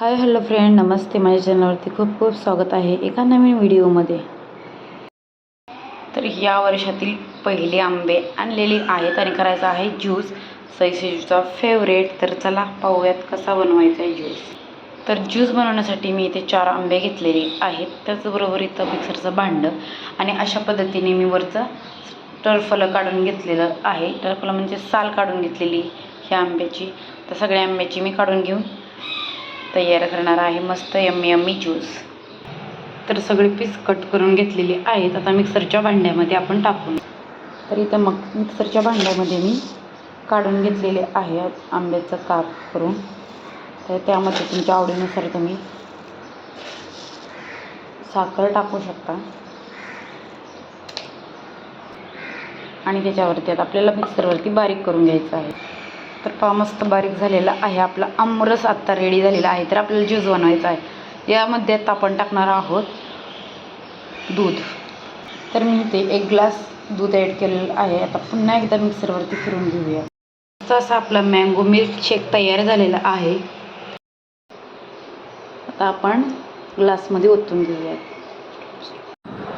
Hi hello friend नमस्ते माझ्या चॅनलवरती खूप खूप स्वागत आहे एका नवीन व्हिडिओमध्ये तर या वर्षातील पहिले आंबे आणलेले आहेत आणि करायचा आहे ज्यूस सैसेजूचा फेवरेट तर चला पाहूयात कसा बनवायचा आहे ज्यूस तर ज्यूस बनवण्यासाठी मी इथे चार आंबे घेतलेले आहेत. त्याचबरोबर इथं मिक्सरचं भांडं आणि अशा पद्धतीने मी वरचं टर्फलं काढून घेतलेलं आहे. टरफलं म्हणजे साल काढून घेतलेली ह्या आंब्याची. तर सगळ्या आंब्याची मी काढून घेऊन तयार करणार आहे. मस्त यम्मी यम्मी ज्यूस तर सगळे पीस कट करून घेतलेले आहेत. आता मिक्सरच्या भांड्यामध्ये आपण टाकून. तर इथं मग मिक्सरच्या भांड्यामध्ये मी काढून घेतलेले आहे आंब्याचं काप करून. तर त्यामध्ये तुमच्या आवडीनुसार तुम्ही साखर टाकू शकता. आणि त्याच्यावरती आता आपल्याला मिक्सरवरती बारीक करून घ्यायचं आहे. तर पहा मस्त बारीक झालेला आहे. आपला आमरस आत्ता रेडी झालेला आहे. तर आपल्याला ज्यूस बनवायचा आहे. यामध्ये आता आपण टाकणार आहोत दूध. तर मी इथे एक ग्लास दूध ॲड केलेलं आहे. आता पुन्हा एकदा मिक्सरवरती फिरून घेऊया. तर असा आपला मँगो मिल्क शेक तयार झालेला आहे. आता आपण ग्लासमध्ये ओतून घेऊया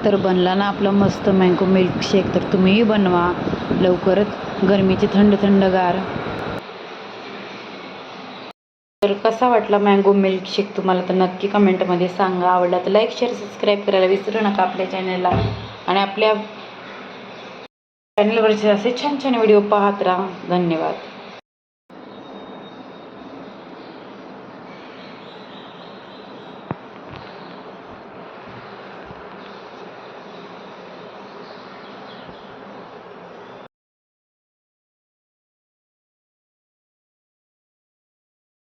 तर बनला ना आपला मस्त मँगो मिल्क शेक तर तुम्हीही बनवा लवकरच. गरमीची थंड थंडगार. तर कसा वाटला मँगो मिल्क शेक तुम्हाला? तर नक्की कमेंटमध्ये सांगा. आवडला तर लाईक शेअर सबस्क्राईब करायला विसरू नका आपल्या चॅनलला आणि आपल्या चॅनलवरचे असे छान छान व्हिडिओ पाहत राहा. धन्यवाद.